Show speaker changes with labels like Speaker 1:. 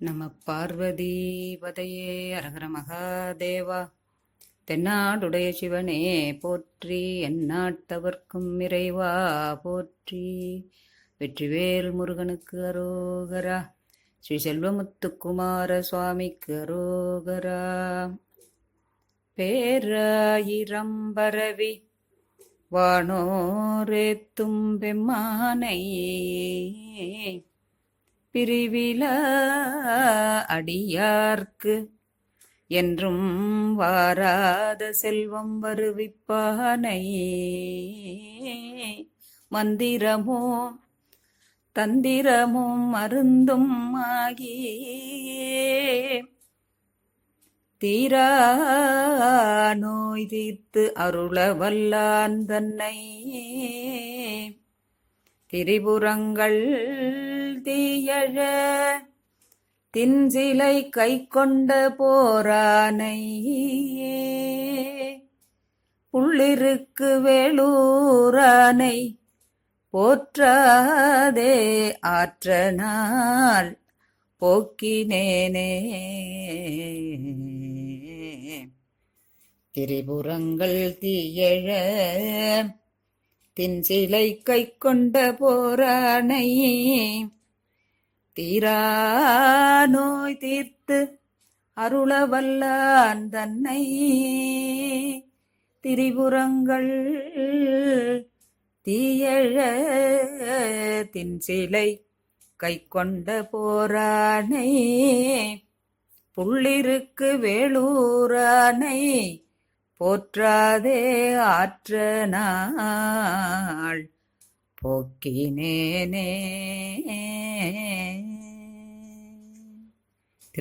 Speaker 1: நம பார்வதி பதையே அரகர மகாதேவா. தென்னாடுடைய சிவனே போற்றி எந்நாட்டவர்க்கும் இறைவா போற்றி. வெற்றிவேல் முருகனுக்கு அரோகரா. ஸ்ரீ செல்வமுத்துக்குமார சுவாமிக்கு அரோகரா. பேராயிரம்பரவி வானோரே தும்பெம்மானை. பிரிவில அடியார்க்கு என்றும் வாராத செல்வம் வருவிப்பானை. மந்திரமோ தந்திரமும் மருந்தும் ஆகியே தீரா நோய் தீர்த்து அருள வல்லான் தன்னை. திரிபுரங்கள் தீயழ. தின்சிலை கை கொண்ட போரானையே. புள்ளிருக்கு வேளூரானை போற்றாதே ஆற்றனால் போக்கினேனே. திரிபுரங்கள் தீயழ. தின்சிலை கை கொண்ட போரானை தீரா நோய் தீர்த்து அருளவல்லான் தன்னை. திரிபுரங்கள் தீயழத்தின் சிலை கை கொண்ட போரானை. புள்ளிருக்கு வேளூரானை போற்றாதே ஆற்ற நாள். போக்கினேனே.